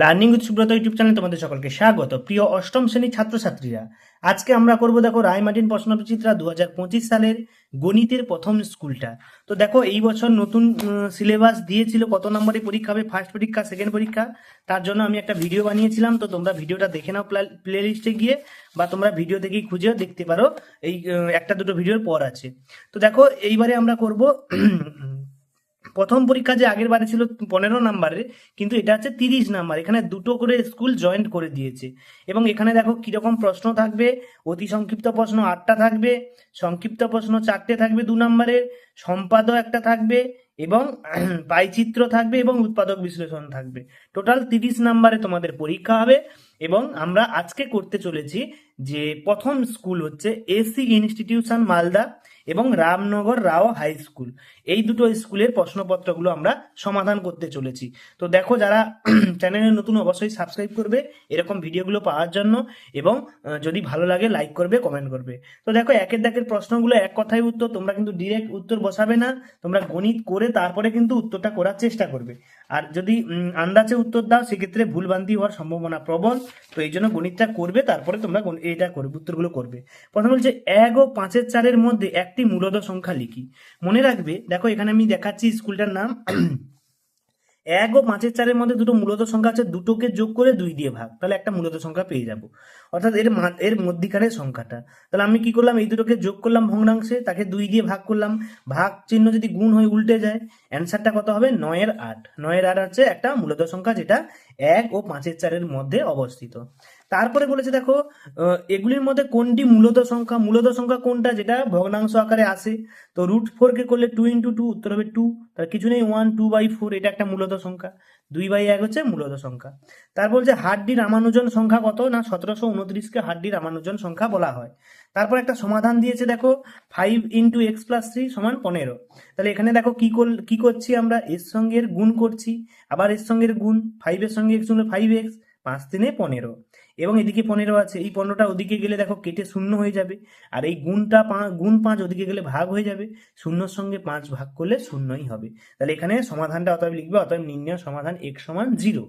Learning with Subrata YouTube চ্যানেলে তোমাদের সকলকে স্বাগত। প্রিয় অষ্টম শ্রেণির ছাত্রছাত্রীরা, আজকে আমরা করব দেখো রায়মার্টিন প্রশ্নবিচিত্রা দু হাজার পঁচিশ সালের গণিতের প্রথম স্কুলটা। তো দেখো এই বছর নতুন সিলেবাস দিয়েছিল, কত নম্বরে পরীক্ষা হবে ফার্স্ট পরীক্ষা সেকেন্ড পরীক্ষা, তার জন্য আমি একটা ভিডিও বানিয়েছিলাম, তো তোমরা ভিডিওটা দেখে নাও প্লে লিস্টে গিয়ে, বা তোমরা ভিডিও থেকেই খুঁজেও দেখতে পারো, এই একটা দুটো ভিডিওর পর আছে। তো দেখো এইবারে আমরা করব প্রথম পরীক্ষা যে আগের বারে ছিল পনেরো নাম্বারের, কিন্তু এটা হচ্ছে তিরিশ নাম্বার। এখানে দুটো করে স্কুল জয়েন্ট করে দিয়েছে। এবং এখানে দেখো কীরকম প্রশ্ন থাকবে। অতি সংক্ষিপ্ত প্রশ্ন আটটা থাকবে, সংক্ষিপ্ত প্রশ্ন চারটে থাকবে দু নম্বরের, সম্পাদক একটা থাকবে এবং পাইচিত্র থাকবে এবং উৎপাদক বিশ্লেষণ থাকবে। টোটাল তিরিশ নাম্বারে তোমাদের পরীক্ষা হবে এবং আমরা আজকে করতে চলেছি যে প্রথম স্কুল হচ্ছে এসি ইনস্টিটিউশন মালদা এবং রামনগর রাও হাই স্কুল। এই দুটো স্কুলের প্রশ্নপত্রগুলো আমরা সমাধান করতে চলেছি। তো দেখো যারা চ্যানেলে নতুন অবশ্যই সাবস্ক্রাইব করবে, এরকম ভিডিওগুলো পাওয়ার জন্য এবং যদি ভালো লাগে লাইক করবে কমেন্ট করবে। তো দেখো একের দাগের প্রশ্নগুলো এক কথায় উত্তর, তোমরা কিন্তু ডিরেক্ট উত্তর বসাবে না, তোমরা গণিত করে তারপরে কিন্তু উত্তরটা করার চেষ্টা করবে। আর যদি আন্দাজে উত্তর দাও, সেক্ষেত্রে ভুলভ্রান্তি হওয়ার সম্ভাবনা প্রবল তো এই জন্য গণিতটা করবে, তারপরে তোমরা এটা করবে, উত্তরগুলো করবে। প্রথম বলছে, এক ও পাঁচের চারের মধ্যে একটি মূলদ সংখ্যা লিখি। মনে রাখবে দেখো, এখানে আমি দেখাচ্ছি স্কুলটার নাম। এক ও পাঁচের চারের মধ্যে দুটো মূলত সংখ্যা আছে, দুটোকে যোগ করে দুই দিয়ে ভাগ। তাহলে একটা মূলত সংখ্যা পেয়ে যাব। অর্থাৎ এর এর মধ্যিকারের সংখ্যাটা। তাহলে আমি কি করলাম, এই দুটোকে যোগ করলাম ভগ্নাংশে, তাকে দুই দিয়ে ভাগ করলাম। ভাগ চিহ্ন যদি গুণ হয়ে উল্টে যায়, অ্যান্সারটা কত হবে? নয়ের আট। নয়ের আট হচ্ছে একটা মূলত সংখ্যা যেটা এক ও পাঁচের চারের মধ্যে অবস্থিত। তারপরে বলেছে, দেখো এগুলির মধ্যে কোনটি মূলত সংখ্যা? মূলত সংখ্যা কোনটা? যেটা ভগ্নাংশ আকারে আসে। তো রুট ফোর কে করলে টু ইন্টু টু উত্তর হবে টু তার কিছু নেই ওয়ান টু বাই ফোর এটা একটা মূলত সংখ্যা। দুই বাই এক হচ্ছে মূলত সংখ্যা। তারপর যে হাড্ডি রামানুজন সংখ্যা কত? না, সতেরোশো উনত্রিশকে হাড্ডি রামানুজন সংখ্যা বলা হয়। তারপর একটা সমাধান দিয়েছে, দেখো five into x plus three সমান পনেরো। তাহলে এখানে দেখো, কি কি করছি আমরা? এর সঙ্গে গুণ করছি। আবার এর সঙ্গে গুণ ফাইভের সঙ্গে এক্স হলো ফাইভ এক্স পাঁচ তিনে পনেরো। এবং এদিকে পনেরো আছে, এই পনেরোটা ওদিকে গেলে দেখো কেটে শূন্য হয়ে যাবে। আর এই গুণটা গুণ পাঁচ ওদিকে গেলে ভাগ হয়ে যাবে। শূন্যর সঙ্গে পাঁচ ভাগ করলে শূন্যই হবে। তাহলে এখানে সমাধানটা অতএব লিখবে, অতএব নির্ণয় সমাধান এক সমান জিরো।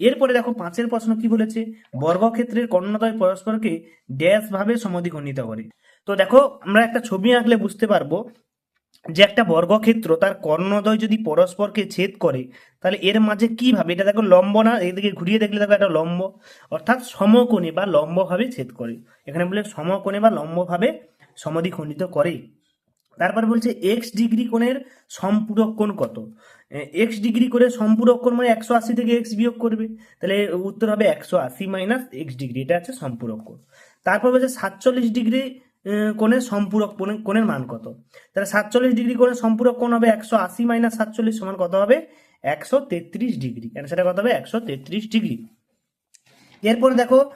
এরপরে দেখো পাঁচের প্রশ্ন কি বলেছে? বর্গক্ষেত্রের কর্ণদ্বয় পরস্পরকে ড্যাশ ভাবে সমদ্বিখণ্ডিত করে। তো দেখো আমরা একটা ছবি আঁকলে বুঝতে পারব যে একটা বর্গক্ষেত্র তার কর্ণদ্বয় যদি পরস্পরকে ছেদ করে, তাহলে এর মাঝে কি ভাবে? এটা দেখো লম্ব না? এদিকে ঘুরিয়ে দেখলে দেখো একটা লম্ব। অর্থাৎ সমকোণে বা লম্বভাবে ছেদ করে। এখানে বলে সমকোণে বা লম্বভাবে সমদ্বিখণ্ডিত করে। তারপর বলছে এক্স ডিগ্রি কোণের সম্পূরক কোণ কত? এক্স ডিগ্রি করে সম্পূরক কোণ মানে একশো আশি থেকে এক্স বিয়োগ করবে। তাহলে উত্তর হবে একশো আশি মাইনাস এক্স ডিগ্রি। এটা হচ্ছে সম্পূরক কোণ। তারপর বলছে সাতচল্লিশ ডিগ্রি কোণের সম্পূরক কোণের- মান কত? তাহলে সাতচল্লিশ ডিগ্রি কোণের সম্পূরক কোণ হবে একশো আশি মাইনাস সাতচল্লিশ সমান কত হবে? একশো তেত্রিশ ডিগ্রি। কেন সেটা কত হবে? একশো তেত্রিশ ডিগ্রি। এরপরে দেখো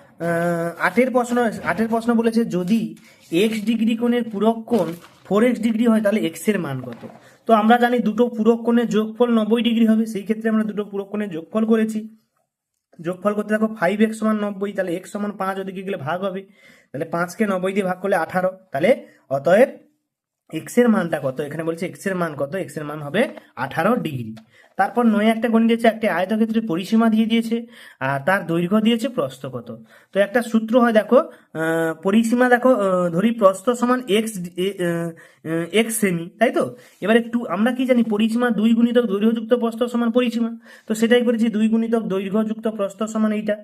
আটের প্রশ্ন আটের প্রশ্ন বলেছে, যদি এক্স ডিগ্রি কোণের পূরক কোণ ফোর এক্স ডিগ্রি হয়, তাহলে এক্সের মান কত? তো আমরা জানি দুটো পূরক কোণের যোগফল নব্বই ডিগ্রি হবে, সেই ক্ষেত্রে আমরা দুটো পূরক কোণের যোগফল করেছি। যোগফল করতে থাকো ফাইভ এক্স সমান নব্বই, তাহলে এক্স সমান পাঁচ ওদিকে গেলে ভাগ হবে। তাহলে পাঁচকে নব্বই দিয়ে ভাগ করলে আঠারো। তাহলে অতএব এক্সের মানটা কত এখানে বলছে এক্সের মান কত? এক্সের মান হবে আঠারো ডিগ্রি। তারপর নয় একটা গণিত দিয়েছে, একটা আয়তক্ষেত্রের পরিসীমা দিয়ে দিয়েছে, আর তার দৈর্ঘ্য দিয়েছে প্রস্থ কত। তো একটা সূত্র হয়, দেখো পরিসীমা দেখো ধরি প্রস্থ সমান এক্স এক্স সেমি তাই তো? এবার একটু আমরা কি জানি, পরিসীমা দুই গুণিতক দৈর্ঘ্যযুক্ত প্রস্থ সমান পরিসীমা। তো সেটাই করেছি, দুই গুণিতক দৈর্ঘ্যযুক্ত প্রস্থ সমান এইটা।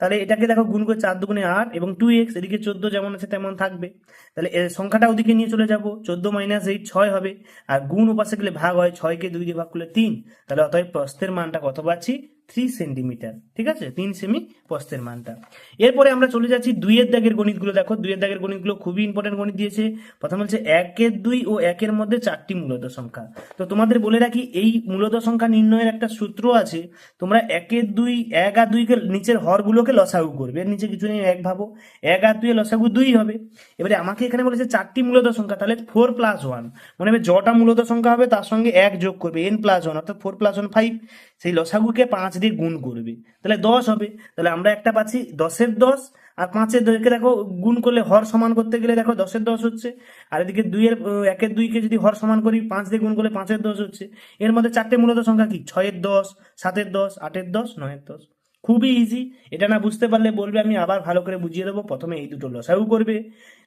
তাহলে এটাকে দেখো, গুণ করে চার দুগুণে আট এবং টু এক্স এদিকে চোদ্দ যেমন আছে তেমন থাকবে। তাহলে সংখ্যাটা ওদিকে নিয়ে চলে যাব, চোদ্দ মাইনাস এইট ছয় হবে, আর গুণ উপাসে গেলে ভাগ হয় ছয়কে দুই দিয়ে ভাগ করলে তিন। তাহলে অতএব প্রস্থের মানটা কত পাচ্ছি? থ্রি সেন্টিমিটার ঠিক আছে? তিন সেমি প্রস্থের মানটা। এরপরে আমরা চলে যাচ্ছি দুইয়ের দাগের গণিতগুলো। দেখো, দুইয়ের দাগের গণিতগুলো খুবই ইম্পর্টেন্ট গণিত দিয়েছে। প্রথম হচ্ছে একের দুই ও একের মধ্যে চারটি মূলত সংখ্যা। তো তোমাদের বলে রাখি, এই মূলত সংখ্যা নির্ণয়ের একটা সূত্র আছে। তোমরা একের দুই, এক আর দুইকে নিচের হরগুলোকে লসাগু করবে। এর নিচে কিছু নেই, এক ভাবো। এক আর দুই লসাগু দুই হবে। এবারে আমাকে এখানে বলেছে চারটি মূলত সংখ্যা, তাহলে ফোর প্লাস ওয়ান মানে হবে যটা মূলত সংখ্যা হবে, তার সঙ্গে এক যোগ করবে এন প্লাস ওয়ান অর্থাৎ ফোর প্লাস ওয়ান ফাইভ সেই লসাগুকে পাঁচ দিয়ে গুণ করবে। তাহলে দশ হবে। তাহলে আমরা একটা পাচ্ছি দশের দশ, আর পাঁচের দশকে দেখো গুণ করলে হর সমান করতে গেলে দেখো দশের দশ হচ্ছে। আর এদিকে দুইয়ের একের দুইকে যদি হর সমান করি, পাঁচ দিয়ে গুণ করলে পাঁচের দশ হচ্ছে। এর মধ্যে চারটে মূলত সংখ্যা কি? ছয়ের দশ, সাতের দশ, আটের দশ, নয়ের দশ। খুবই ইজি এটা না বুঝতে পারলে বলবে, আমি আবার ভালো করে বুঝিয়ে দেবো। প্রথমে এই দুটো লসাগু করবে।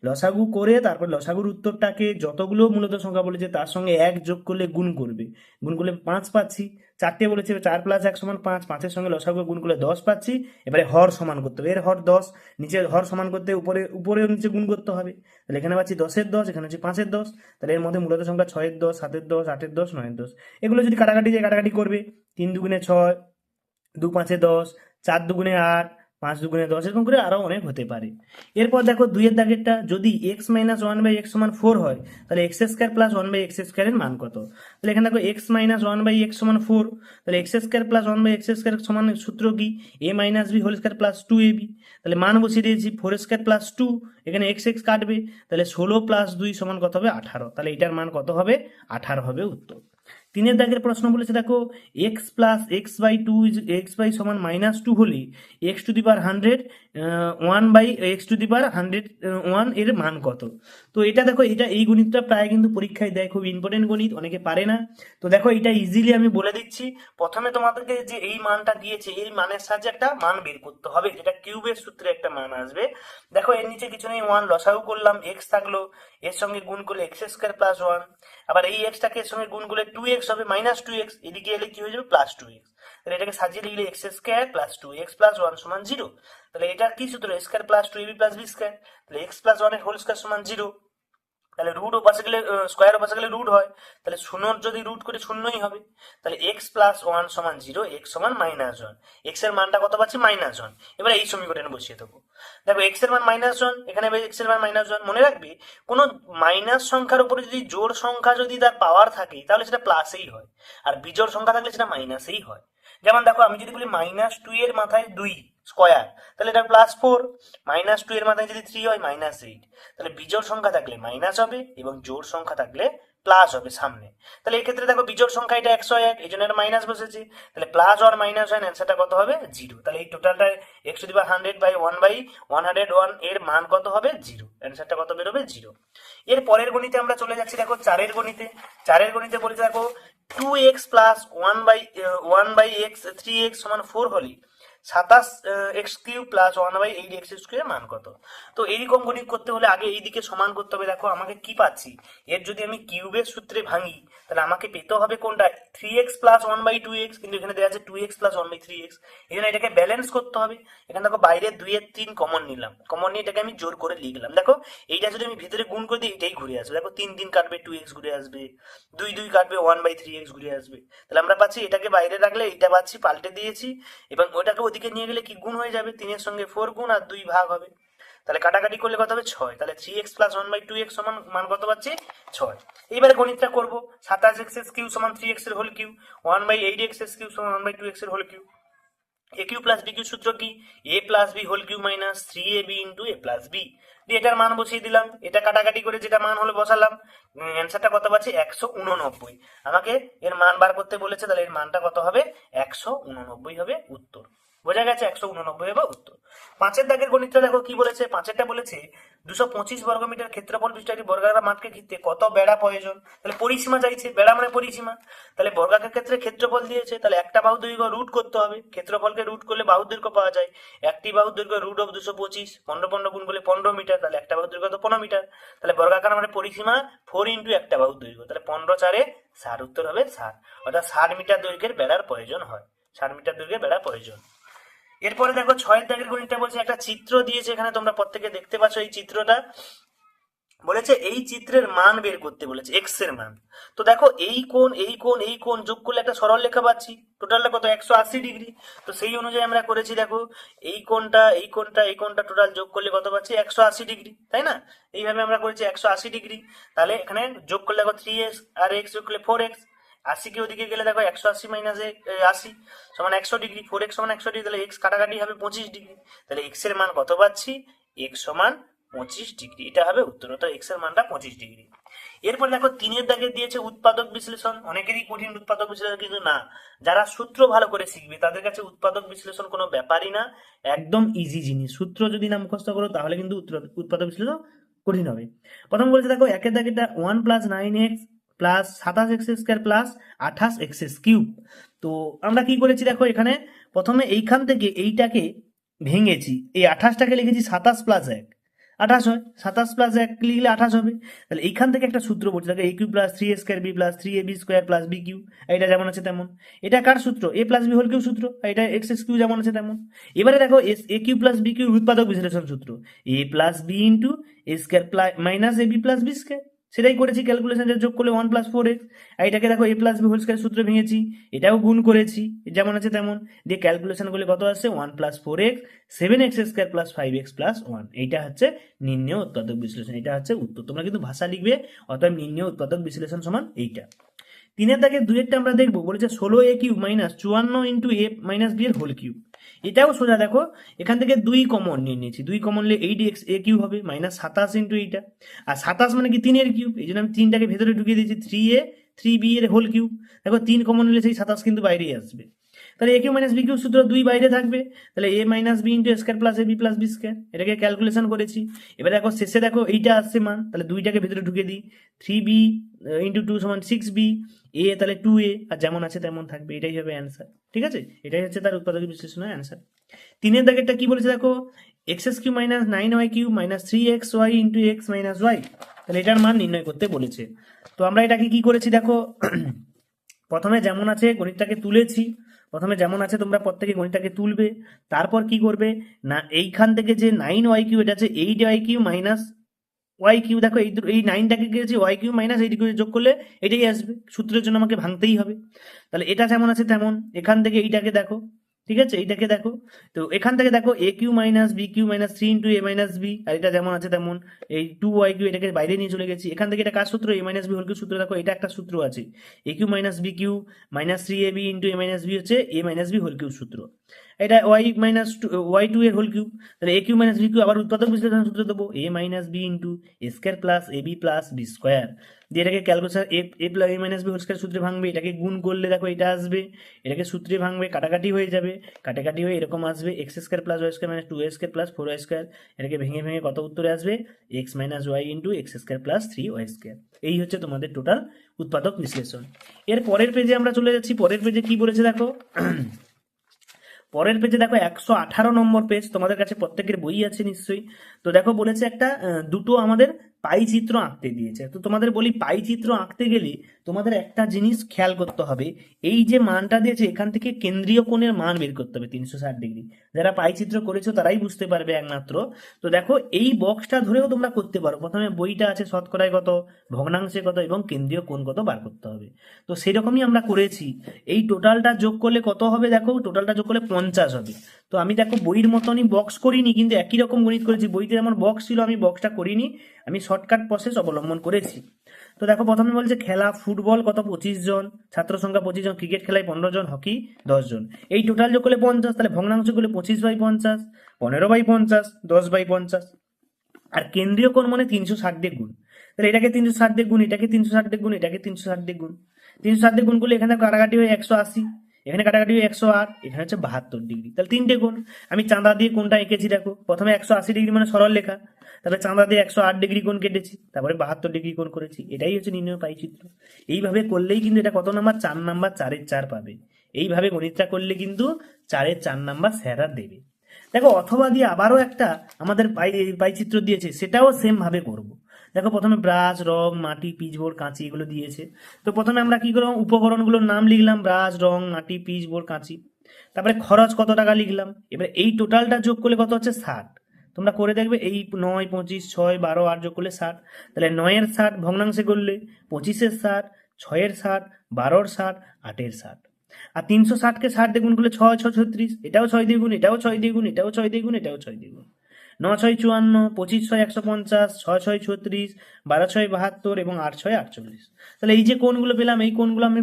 লসাগু করে তারপর লসাগুর উত্তরটাকে যতগুলো মূলত সংখ্যা বলেছে, তার সঙ্গে এক যোগ করলে গুণ করবে। গুণ করলে পাঁচ পাচ্ছি। চারটে বলেছে, চার প্লাস এক সমান পাঁচ। পাঁচের সঙ্গে লসাগু গুণ করলে দশ পাচ্ছি। এবারে হর সমান করতে হবে। এর হর দশ। নিচে হর সমান করতে উপরে উপরে নিচে গুণ করতে হবে। তাহলে এখানে পাচ্ছি দশের দশ, এখানে হচ্ছে পাঁচের দশ। তাহলে এর মধ্যে মূলত সংখ্যা ছয়ের দশ, সাতের দশ, আটের দশ, নয়ের দশ। এগুলো যদি কাটাকাটি যায় কাটাকাটি করবে, তিন দুগুণে ছয় দু পাঁচে দশ, চার দুগুণে আট, পাঁচ দুগুণে দশ, এরকম করে আরও অনেক হতে পারে। এরপর দেখো দুইয়ের দাগেরটা, যদি x minus one by x সমান ফোর হয়, তাহলে x square plus one by x স্কোয়ারের মান কত? তাহলে এখানে দেখো x minus one by x সমান ফোর তাহলে x square plus one by x square সমান সূত্র কি? A minus b whole square plus two a b তাহলে মান বসিয়ে দিয়েছি ফোর স্কোয়ার প্লাস টু এখানে এক্স এক্স কাটবে, তাহলে ষোলো প্লাস দুই সমান কত হবে? আঠারো। তাহলে এটার মান কত হবে? আঠারো হবে উত্তর। তিনের দাগের প্রশ্ন বলেছে, দেখো x plus x by two x by সমান মাইনাস টু হলে x to the power hundred one by x to the power hundred ওয়ানের মান কত? তো এটা দেখো, এটা এই গণিতটা প্রায় কিন্তু পরীক্ষায় দেয়, খুব ইম্পর্টেন্ট গণিত, অনেকে পারে না। তো দেখো, এটা ইজিলি আমি বলে দিচ্ছি। প্রথমে তোমাদেরকে যে এই মানটা দিয়েছে এই মানের সাহায্যে একটা মান বের করতে হবে, যেটা কিউবের সূত্রে একটা মান আসবে। দেখো, এর নিচে কিছু নেই ওয়ান লসাগু করলাম এক্স থাকল, এর সঙ্গে গুণ করলে এক্স স্কোয়ার প্লাস ওয়ান আবার এই এক্সটাকে এর সঙ্গে গুণ করলে টু এক্স হবে মাইনাস টু এক্স এদিকে এলে কি হয়ে যাবে? প্লাস টু এক্স তাহলে এটাকে সাজিয়ে লিখলে x square plus two x plus one সমান জিরো তাহলে এটা কি সূত্র? Square plus two a b plus b square তাহলে এক্স প্লাস ওয়ানের হোল স্কোয়ার সমান জিরো তাহলে রুট ও পাশে গেলে স্কোয়ার ও পাশে গেলে রুট হয়। তাহলে শূন্যর যদি রুট করে শূন্যই হবে। তাহলে এক্স প্লাস ওয়ান সমান জিরো এক্স সমান মাইনাস ওয়ান এক্সের মানটা কত পাচ্ছি? মাইনাস ওয়ান এবার এই সমীকরণে বসিয়ে দেবো। দেখো এক্সের মান মাইনাস ওয়ান এখানে এক্সের মান মাইনাস ওয়ান মনে রাখবে, কোনো মাইনাস সংখ্যার উপরে যদি জোড় সংখ্যা যদি তার পাওয়ার থাকে, তাহলে সেটা প্লাসেই হয়। আর বিজোড় সংখ্যা থাকলে সেটা মাইনাসেই হয়। যেমন দেখো, আমি যদি বলি মাইনাস টু এর মাথায় দুই স্কোয়ার। তাহলে এটা প্লাস ফোর মাইনাস টু এর মাথায় যদি থ্রি হয় মাইনাস এইট তাহলে বিজোড় সংখ্যা থাকলে মাইনাস হবে এবং জোড় সংখ্যা থাকলে প্লাস হবে সামনে। তাহলে এক্ষেত্রে দেখো বিজোড় সংখ্যা এটা একশো এক, এই জন্য মাইনাস বসেছে। তাহলে প্লাস ওয়ান মাইনাস ওয়ান অ্যান্সারটা কত হবে? জিরো তাহলে এই টোটালটা একশো দিবা hundred by one by one hundred ওয়ানের মান কত হবে? জিরো অ্যান্সারটা কত বেরোবে? জিরো এর পরের গণিতে আমরা চলে যাচ্ছি দেখো চারের গণিতে। চারের গণিতে বলেছে দেখো two x plus one by one by x three x সমান ফোর হলে সাতাশ x cube plus one by eight x square মান কত? তো এইরকম গণিত করতে হলে আগে এই দিকে সমান করতে হবে। দেখো, আমাকে কি পাচ্ছি? এর যদি আমি কিউবের সূত্রে ভাঙি, তাহলে আমাকে পেতে হবে কোনটা? Three x plus one by two x কিন্তু এখানে দেওয়া আছে two x plus one by three x এই জন্য এটাকে ব্যালেন্স করতে হবে। এখানে দেখো বাইরে দুইয়ের তিন কমন নিলাম। কমন নিয়ে এটাকে আমি জোর করে লিখলাম। দেখো, এইটা যদি আমি ভিতরে গুণ করে দিই এটাই ঘুরে আসবে। দেখো, তিন তিন কাটবে টু এক্স ঘুরে আসবে। দুই দুই কাটবে ওয়ান বাই থ্রি এক্স ঘুরে আসবে। তাহলে আমরা পাচ্ছি এটাকে বাইরে রাখলে এটা পাচ্ছি, পাল্টে দিয়েছি। এবং ওটাকে ওদিকে নিয়ে গেলে কি গুণ হয়ে যাবে? তিনের সঙ্গে ফোর গুণ আর দুই ভাগ হবে। তাহলে কাটাকাটি করলে কত হবে? ছয়। তাহলে three x plus one by two x সমান মান কত পাচ্ছি? ছয়। এইবারে গণিতটা করব। সাতাশ এক্স এস কিউ সমান থ্রি এক্সের whole cube one by eight x s cube সমান ওয়ান বাই টু এক্সের whole cube a cube plus b cube সূত্র কি? A plus b whole cube minus three a b into a plus b দিয়ে এটার মান বসিয়ে দিলাম। এটা কাটাকাটি করে যেটা মান হলো বসালাম। অ্যান্সারটা কত পাচ্ছি? একশো উননব্বই। আমাকে এর মান বার করতে বলেছে, তাহলে এর মানটা কত হবে? একশো উননব্বই হবে উত্তর। বোঝা গেছে একশো উননব্বই হবে উত্তর। পাঁচের দাগের গণিতটা দেখো কি বলেছে? পাঁচেরটা বলেছে, দুশো পঁচিশ বর্গমিটার ক্ষেত্রফল বিশিষ্ট একটি বর্গাকার মাঠকে ঘিরতে কত বেড়া প্রয়োজন? তাহলে পরিসীমা চাইছে, বেড়া মানে পরিসীমা। তাহলে বর্গাকার ক্ষেত্রে ক্ষেত্রফল দিয়েছে, তাহলে একটা বাহু দৈর্ঘ্য রুট করতে হবে। ক্ষেত্রফলকে রুট করলে বাহু দৈর্ঘ্য পাওয়া যায়। একটি বাহু দৈর্ঘ্য রুট অফ দুশো পঁচিশ, পনেরো পনেরো গুণ করলে পনেরো মিটার, তাহলে একটা বাহু দৈর্ঘ্য তো পনেরো মিটার। তাহলে বর্গাকার মানে পরিসীমা ফোর ইন্টু একটা বাহু দৈর্ঘ্য। তাহলে পনেরো চারে ষাট, উত্তর হবে ষাট। অর্থাৎ ষাট মিটার দৈর্ঘ্যের বেড়ার প্রয়োজন হয়। ষাট মিটার দৈর্ঘ্যের বেড়ার প্রয়োজন। এরপরে দেখো ছয়ের দাগের গণিতটা বলছে, একটা চিত্র দিয়েছে এখানে, তোমরা প্রত্যেকে দেখতে পাচ্ছ এই চিত্রটা। বলেছে, এই চিত্রের মান বের করতে বলেছে এক্সের মান। তো দেখো, এই কোণ এই কোণ এই কোণ যোগ করলে একটা সরল লেখা পাচ্ছি। টোটালটা কত? একশো আশি ডিগ্রি। তো সেই অনুযায়ী আমরা করেছি, দেখো, এই কোণটা এই কোণটা এই কোণটা টোটাল যোগ করলে কত পাচ্ছি? একশো আশি ডিগ্রি, তাই না? এইভাবে আমরা করেছি একশো আশি ডিগ্রি। তাহলে এখানে যোগ করলে দেখো থ্রি এক্স আর এক্স যোগ করলে ফোর এক্স আশিকে ওদিকে গেলে দেখো একশো আশি মাইনাস আশি, সমান একশো ডিগ্রি ফোর এক্স সমান একশো ডিগ্রি তাহলে এক্স কাটাকাটি হবে পঁচিশ ডিগ্রি তাহলে এক্সের মান কত পাচ্ছি? এক্স সমান পঁচিশ ডিগ্রি এটা হবে উত্তর অর্থাৎ এক্সের মানটা পঁচিশ ডিগ্রি এরপর দেখো তিনের দাগে দিয়েছে উৎপাদক বিশ্লেষণ, অনেকেরই কঠিন উৎপাদক বিশ্লেষণ, কিন্তু না, যারা সূত্র ভালো করে শিখবে, তাদের কাছে উৎপাদক বিশ্লেষণ কোনো ব্যাপারই না, একদম ইজি জিনিস, সূত্র যদি না মুখস্থ করো, তাহলে কিন্তু উৎপাদক বিশ্লেষণ কঠিন হবে। প্রথম বলছে দেখো, একের দাগেটা one plus nine x plus সাতাশ এক্স স্কোয়ার প্লাস আঠাশ এক্স কিউব তো আমরা কি করেছি দেখো এখানে? প্রথমে এইখান থেকে এইটাকে ভেঙেছি। এই আঠাশটাকে লিখেছি সাতাশ প্লাস এক। আঠাশ হয়। সাতাশ প্লাস এক লিখলে আঠাশ হবে। তাহলে এইখান থেকে একটা সূত্র পড়ছে। দেখো a cube plus three a square b plus three a b square plus b cube এটা যেমন আছে তেমন। এটা কার সূত্র? A plus b whole cube সূত্র। এটা এক্স এক্স কিউ যেমন আছে তেমন। এবারে দেখো a cube plus b cube উৎপাদক বিশ্লেষণ সূত্র। A plus b into a square plus minus a b plus b square সেটাই করেছি ক্যালকুলেশন যোগ করলে ওয়ান প্লাস ফোর এক্স আর এটাকে দেখো a plus b whole square সূত্র ভেঙেছি, এটাও গুণ করেছি, যেমন আছে তেমন, দিয়ে ক্যালকুলেশন করলে কত আসছে? One plus four x seven x square plus five x plus one এইটা হচ্ছে নির্ণয় উৎপাদক বিশ্লেষণ, এটা হচ্ছে উত্তর, তোমরা কিন্তু ভাষা লিখবে, অতএব নির্ণয় উৎপাদক বিশ্লেষণ সমান এইটা। তিনের দাগে দুইয়েরটা আমরা দেখব, বলেছে ষোলো এ কিউব মাইনাস চুয়ান্ন ইন্টু এ মাইনাস বি এর হোল কিউব এটাও সোজা দেখো, এখান থেকে দুই কমন নিয়ে নিয়েছি। দুই কমন নিলে এইট এক্স এ কিউব হবে মাইনাস সাতাশ ইন্টু এইটা। আর সাতাশ মানে কি? তিনের কিউব এই জন্য আমি তিনটাকে ভেতরে ঢুকিয়ে দিয়েছি থ্রি এ থ্রি বি এর হোল কিউব দেখো, তিন কমন নিলে সেই সাতাশ কিন্তু বাইরেই আসবে। তাহলে a cube minus b cube সূত্র দুই বাইরে থাকবে। তাহলে a minus b into square plus a b plus b square এটাকে ক্যালকুলেশন করেছি। এবার দেখো, শেষে দেখো এইটা আসছে মান। তাহলে দুইটাকে ভেতরে ঢুকে দিই। থ্রি বি ইন্টু টু সমান সিক্স বি এ তাহলে টু এ আর যেমন আছে তেমন থাকবে। এটাই হবে অ্যান্সার ঠিক আছে? এটাই হচ্ছে তার উৎপাদক বিশ্লেষণের অ্যান্সার তিনের দাগেরটা কি বলেছে দেখো? X s cube minus nine y cube minus three x y into x minus y তাহলে এটার মান নির্ণয় করতে বলেছে। তো আমরা এটাকে কি করেছি দেখো? প্রথমে যেমন আছে গণিতটাকে তুলেছি। প্রথমে যেমন আছে, তোমরা প্রত্যেকে গণিতটাকে তুলবে। তারপর কি করবে? না, এইখান থেকে যে নাইন ওয়াই কিউ এটা আছে eight y cube minus y cube দেখো, এই এই নাইনটাকে গেছে ওয়াই কিউ মাইনাস এইটুকু যোগ করলে এটাই আসবে। সূত্রের জন্য আমাকে ভাঙতেই হবে। তাহলে এটা যেমন আছে, তেমন। এখান থেকে এইটাকে দেখো। ঠিক আছে? এইটাকে দেখো। তো এখান থেকে দেখো a cube minus b cube minus three into a minus b আর এটা যেমন আছে তেমন। এই টু ওয়াই কিউ এটাকে বাইরে নিয়ে চলে গেছি। এখান থেকে এটা কার সূত্র? A minus b whole cube সূত্র। দেখো, এটা একটা সূত্র আছে। A cube minus b cube minus three a b into a minus b হচ্ছে a minus b whole cube সূত্র। এটা y minus two y two এর হোল কিউব তাহলে a cube minus b cube আবার উৎপাদক বিশ্লেষণ সূত্র দেবো a minus b into a square plus a b plus b square দিয়ে এটাকে calculation a a plus a minus b whole square সূত্রে ভাঙবে, এটাকে গুণ করলে দেখো এটা আসবে, এটাকে সূত্রে ভাঙবে, কাটাকাটি হয়ে যাবে, কাটাকাটি হয়ে এরকম আসবে x square plus y square minus two y square plus four y square এটাকে ভেঙে ভেঙে কত উত্তরে আসবে x minus y into x square plus three y square এই হচ্ছে তোমাদের টোটাল উৎপাদক বিশ্লেষণ। এর পরের পেজে আমরা চলে যাচ্ছি, পরের পেজে কি বলেছে দেখো? পরের পেজে দেখো একশো আঠারো নম্বর পেজ তোমাদের কাছে প্রত্যেকের বই আছে নিশ্চয়ই। তো দেখো বলেছে একটা দুটো আমাদের পাই চিত্র আঁকতে দিয়েছে। তো তোমাদের বলি পাই চিত্র আঁকতে গেলে তোমাদের একটা জিনিস খেয়াল করতে হবে, এই যে মানটা দিয়েছে এখান থেকে কেন্দ্রীয় কোণের মান বের করতে হবে তিনশো ষাট ডিগ্রি। যারা পাই চিত্র করেছ তারাই বুঝতে পারবে একমাত্র। তো দেখো, এই বক্সটা ধরেও তোমরা করতে পারো। প্রথমে বইটা আছে শতকরায় কত, ভগ্নাংশে কত এবং কেন্দ্রীয় কোণ কত বার করতে হবে। তো সেরকমই আমরা করেছি। এই টোটালটা যোগ করলে কত হবে দেখো? টোটালটা যোগ করলে পঞ্চাশ হবে। তো আমি দেখো বইয়ের মতনই বক্স করিনি, কিন্তু একই রকম গণিত করেছি। বইতে যেমন বক্স ছিল, আমি বক্সটা করিনি। আমি শর্টকাট প্রসেস অবলম্বন করেছি। তো দেখো, প্রথমে বলছে খেলা, ফুটবল কত, পঁচিশ জন, ছাত্র সংখ্যা পঁচিশ জন ক্রিকেট খেলায় পনেরো জন হকি দশ জন। এই টোটাল যোগ করলে পঞ্চাশ, তাহলে ভগ্নাংশ করলে পঁচিশ বাই পঞ্চাশ, পনেরো বাই পঞ্চাশ, দশ বাই পঞ্চাশ। আর কেন্দ্রীয় কোণ মানে তিনশো ষাট দিয়ে গুণ। তাহলে এটাকে তিনশো ষাট দিয়ে গুণ, এটাকে তিনশো ষাট দিয়ে গুণ, এটাকে তিনশো ষাট দিয়ে গুণ। তিনশো ষাট দিয়ে গুণ করলে এখানে কাটাকাটি হয়ে একশো আশি, এখানে কাটাকাটি হয়ে একশো আট, এখানে হচ্ছে বাহাত্তর ডিগ্রি তাহলে তিনটে গুণ আমি চাঁদা দিয়ে কোনটা এঁকেছি, দেখো। প্রথমে একশো আশি ডিগ্রি মানে সরল লেখা তারপরে চাঁদা দিয়ে একশো আট ডিগ্রি কোণ কেটেছি, তারপরে বাহাত্তর ডিগ্রি কোণ করেছি, এটাই হচ্ছে নির্ণয় পাই চিত্র এইভাবে করলেই কিন্তু এটা কত নাম্বার? চার নাম্বার, চারের চার পাবে। এইভাবে গণিতটা করলে কিন্তু চারের চার নাম্বার স্যারা দেবে। দেখো, অথবা দিয়ে আবারও একটা আমাদের পাই পাই চিত্র দিয়েছে, সেটাও সেম ভাবে করব। দেখো, প্রথমে ব্রাশ রং, মাটি পিচবোর্ড কাঁচি এগুলো দিয়েছে। তো প্রথমে আমরা কি করলাম উপকরণগুলোর নাম লিখলাম ব্রাশ রং, মাটি পিচবোর্ড কাঁচি। তারপরে খরচ কত টাকা লিখলাম? এবার এই টোটালটা যোগ করলে কত হচ্ছে? ষাট। তোমরা করে দেখবে, এই নয়, পঁচিশ, ছয়, বারো, আট যোগ করলে ষাট তাহলে নয়ের ষাট ভগ্নাংশে করলে পঁচিশের ষাট ছয়ের ষাট বারোর ষাট আটের ষাট আর তিনশো ষাটকে ষাট গুণ করলে ছয় ছ ছত্রিশ। এটাও ছয় দিয়ে গুণ, এটাও ছয় দিয়ে গুণ, এটাও ছয় দিয়ে গুণ, এটাও ছয় দিয়ে গুণ। ন ছয়, চুয়ান্ন, পঁচিশ, ছয়, একশো পঞ্চাশ, ছয় ছয়, ছত্রিশ, বারো, ছয়, বাহাত্তর এবং আট, ছয়, আটচল্লিশ। তাহলে এই যে কোনগুলো পেলাম, এই কোনগুলো আমি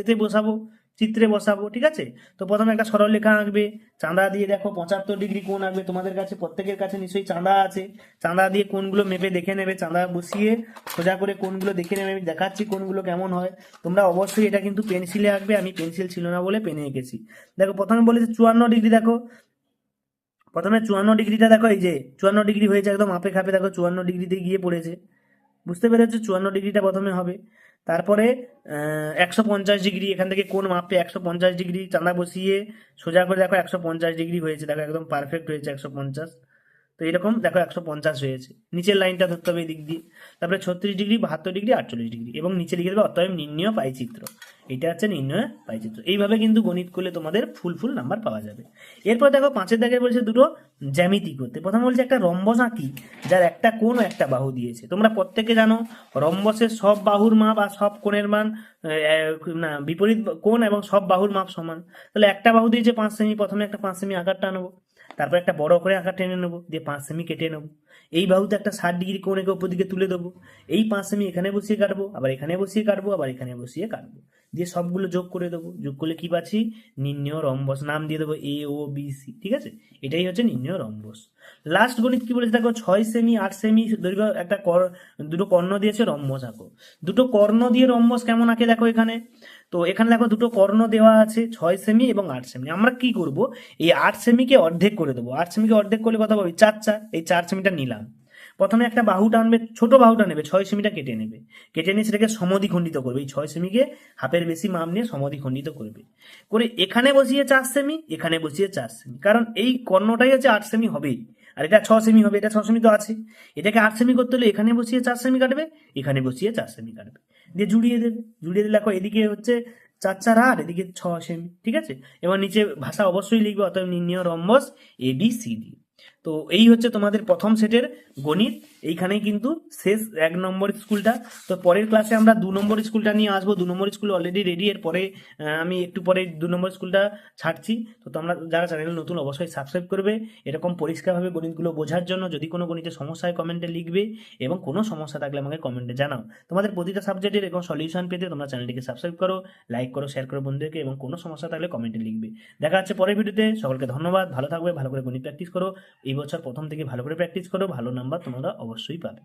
এতে বসাবো। চিত্রে বসাবো, ঠিক আছে? তো প্রথমে একটা সরলরেখা আঁকবে। চাঁদা দিয়ে দেখো, পঁচাত্তর ডিগ্রি কোণ আঁকবে তোমাদের কাছে, প্রত্যেকের কাছে নিশ্চয়ই চাঁদা আছে। চাঁদা দিয়ে কোনগুলো মেপে দেখে নেবে, চাঁদা বসিয়ে সোজা করে কোনগুলো দেখে নেবে। আমি দেখাচ্ছি কোনগুলো কেমন হয়। তোমরা অবশ্যই এটা কিন্তু পেন্সিলে আঁকবে, আমি পেন্সিল ছিল না বলে পেনে এঁকেছি। দেখো, প্রথমে বলেছে চুয়ান্ন ডিগ্রি, দেখো। প্রথমে চুয়ান্ন ডিগ্রিটা দেখো, এই যে চুয়ান্ন ডিগ্রি হয়েছে একদম মাপে খাপে দেখো, চুয়ান্ন ডিগ্রিতে গিয়ে পড়েছে। বুঝতে পেরেছ? চুয়ান্ন ডিগ্রিটা প্রথমে হবে। তারপরে একশো পঞ্চাশ ডিগ্রি, এখান থেকে কোন মাপে একশো পঞ্চাশ ডিগ্রি, চাঁদা বসিয়ে সোজা করে দেখো একশো পঞ্চাশ ডিগ্রি হয়েছে। দেখো একদম পারফেক্ট হয়েছে একশো পঞ্চাশ। তো এরকম দেখো একশো পঞ্চাশ হয়েছে। নিচের লাইনটা ধরতে হবে এদিক দিয়ে। তারপরে ছত্রিশ ডিগ্রি, বাহাত্তর ডিগ্রি, আটচল্লিশ ডিগ্রি এবং নিচে লিখে দেবে অতএব নির্ণয় পাইচিত্র। এটা হচ্ছে নির্ণয় পাইচিত্র। এইভাবে কিন্তু গণিত করলে তোমাদের ফুল ফুল নাম্বার পাওয়া যাবে। এরপর দেখো পাঁচের দাগে বলছে দুটো জ্যামিতি করতে। প্রথম বলছে একটা রম্বস আঁকি, যার একটা ও একটা বাহু দিয়েছে। তোমরা প্রত্যেকে জানো, রম্বসের সব বাহুর মাপ আর সব কোণের মান না, বিপরীত কোণ এবং সব বাহুর মাপ সমান। তাহলে একটা বাহু দিয়েছে পাঁচ সেমি, প্রথমে একটা পাঁচ সেমি আকারটা নেব তারপর একটা বড় করে আঁকা টেনে নেব, দিয়ে পাঁচ সেমি কেটে নেব। এই বাহুতে একটা ষাট ডিগ্রি কোণেকে ওপর দিকে তুলে দেবো। এই পাঁচ সেমি এখানে বসিয়ে কাটবো, আবার এখানে বসিয়ে কাটবো, আবার এখানে বসিয়ে কাটবো। দিয়ে সবগুলো যোগ করে দেবো। যোগ করলে কি পাচ্ছি? নির্ণয় রম্বস নাম দিয়ে দেবো এ ও বি সি ঠিক আছে? এটাই হচ্ছে নির্ণয় রম্বস। লাস্ট গণিত কি বলেছে? দেখো, ছয় সেমি, আট সেমি, দৈর্ঘ্য একটা কর দুটো কর্ণ দিয়েছে রম্বস আঁকো। দুটো কর্ণ দিয়ে রম্বস কেমন আঁকে দেখো এখানে? তো এখানে দেখো দুটো কর্ণ দেওয়া আছে, ছয় সেমি এবং আট সেমি আমরা কি করব? এই আট সেমিকে অর্ধেক করে দেবো। আট সেমিকে অর্ধেক করলে কথা বলবি চার চার। এই চার সেমিটা নিলাম। প্রথমে একটা বাহু টানবে, ছোট বাহুটা নেবে, ছয় সেমিটা কেটে নেবে। কেটে নিয়ে সেটাকে সমদ্বিখণ্ডিত করবে। এই ছয় সেমিকে হাফের বেশি মাপ নিয়ে সমদ্বিখণ্ডিত করবে। করে এখানে বসিয়ে চার সেমি এখানে বসিয়ে চার সেমি কারণ এই কর্ণটাই হচ্ছে আট সেমি হবেই। আর এটা ছ সেমি হবে, এটা ছ সেমি তো আছে। এটাকে আট সেমি করতে হলে এখানে বসিয়ে চার সেমি কাটবে, এখানে বসিয়ে চার সেমি কাটবে। দিয়ে জুড়িয়ে দেবে। জুড়িয়ে দিলে দেখো এদিকে হচ্ছে চার চার আর এদিকে ছ সেমি ঠিক আছে? এবার নিচে ভাষা অবশ্যই লিখবে, অতএব নির্ণয় rhombus A B C D তো এই হচ্ছে তোমাদের প্রথম সেটের গণিত। এইখানেই কিন্তু শেষ এক নম্বর স্কুলটা। তো পরের ক্লাসে আমরা দু নম্বর স্কুলটা নিয়ে আসব। দু নম্বর স্কুল অলরেডি রেডি এর পরে আমি একটু পরে দু নম্বর স্কুলটা ছাড়ছি। তো তোমরা যারা চ্যানেল নতুন অবশ্যই সাবস্ক্রাইব করবে। এরকম পরিষ্কারভাবে গণিতগুলো বোঝার জন্য যদি কোনো গণিতের সমস্যা হয় কমেন্টে লিখবে এবং কোনো সমস্যা থাকলে আমাকে কমেন্টে জানাও। তোমাদের প্রতিটা সাবজেক্টের এবং সলিউশন পেতে তোমরা চ্যানেলটিকে সাবস্ক্রাইব করো লাইক করো শেয়ার করো বন্ধুদেরকে এবং কোনো সমস্যা থাকলে কমেন্টে লিখবে। দেখা যাচ্ছে পরের ভিডিওতে সকলকে ধন্যবাদ। ভালো থাকবে, ভালো করে গণিত প্র্যাকটিস করো। এই বছর প্রথম থেকে ভালো করে প্র্যাকটিস করো ভালো নাম্বার তোমরা অবশ্যই পাবে।